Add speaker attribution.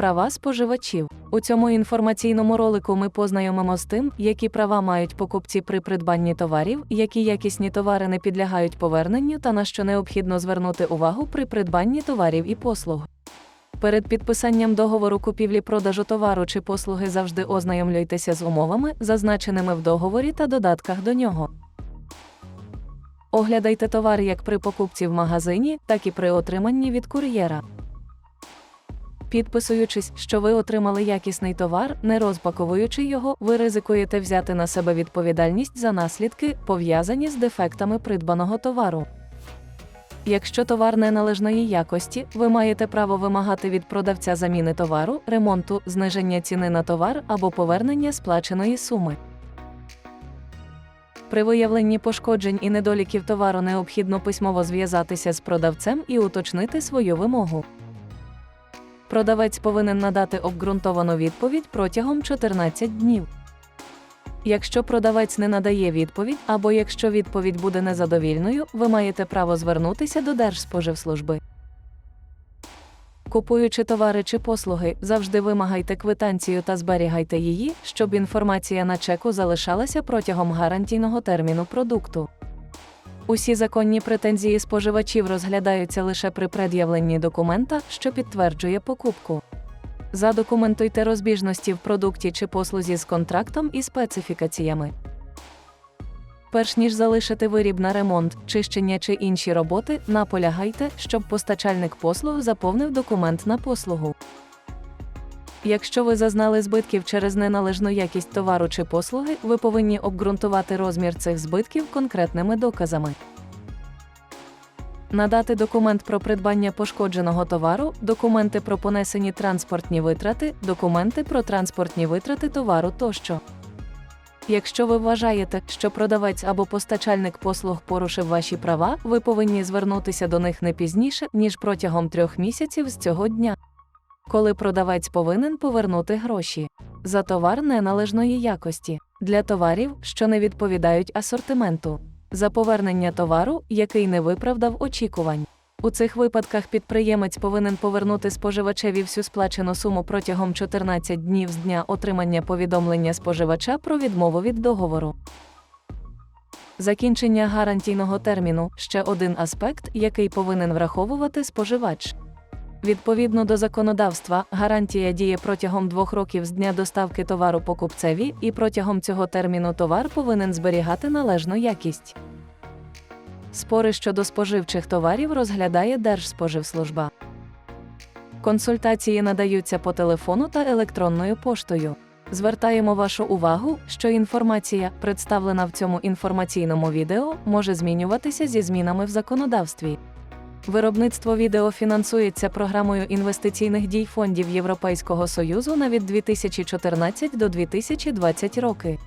Speaker 1: Права споживачів. У цьому інформаційному ролику ми познайомимо з тим, які права мають покупці при придбанні товарів, які якісні товари не підлягають поверненню та на що необхідно звернути увагу при придбанні товарів і послуг. Перед підписанням договору купівлі-продажу товару чи послуги завжди ознайомлюйтеся з умовами, зазначеними в договорі та додатках до нього. Оглядайте товар як при покупці в магазині, так і при отриманні від кур'єра. Підписуючись, що ви отримали якісний товар, не розпаковуючи його, ви ризикуєте взяти на себе відповідальність за наслідки, пов'язані з дефектами придбаного товару. Якщо товар неналежної якості, ви маєте право вимагати від продавця заміни товару, ремонту, зниження ціни на товар або повернення сплаченої суми. При виявленні пошкоджень і недоліків товару необхідно письмово зв'язатися з продавцем і уточнити свою вимогу. Продавець повинен надати обґрунтовану відповідь протягом 14 днів. Якщо продавець не надає відповідь, або якщо відповідь буде незадовільною, ви маєте право звернутися до Держспоживслужби. Купуючи товари чи послуги, завжди вимагайте квитанцію та зберігайте її, щоб інформація на чеку залишалася протягом гарантійного терміну продукту. Усі законні претензії споживачів розглядаються лише при пред'явленні документа, що підтверджує покупку. Задокументуйте розбіжності в продукті чи послузі з контрактом і специфікаціями. Перш ніж залишити виріб на ремонт, чищення чи інші роботи, наполягайте, щоб постачальник послуг заповнив документ на послугу. Якщо ви зазнали збитків через неналежну якість товару чи послуги, ви повинні обґрунтувати розмір цих збитків конкретними доказами. Надати документ про придбання пошкодженого товару, документи про понесені транспортні витрати, документи про транспортні витрати товару тощо. Якщо ви вважаєте, що продавець або постачальник послуг порушив ваші права, ви повинні звернутися до них не пізніше, ніж протягом трьох місяців з цього дня. Коли продавець повинен повернути гроші за товар неналежної якості для товарів, що не відповідають асортименту, за повернення товару, який не виправдав очікувань. У цих випадках підприємець повинен повернути споживачеві всю сплачену суму протягом 14 днів з дня отримання повідомлення споживача про відмову від договору. Закінчення гарантійного терміну ще один аспект, який повинен враховувати споживач. Відповідно до законодавства, гарантія діє протягом двох років з дня доставки товару покупцеві, і протягом цього терміну товар повинен зберігати належну якість. Спори щодо споживчих товарів розглядає Держспоживслужба. Консультації надаються по телефону та електронною поштою. Звертаємо вашу увагу, що інформація, представлена в цьому інформаційному відео, може змінюватися зі змінами в законодавстві. Виробництво відео фінансується програмою інвестиційних дій фондів Європейського Союзу на від 2014 до 2020 роки.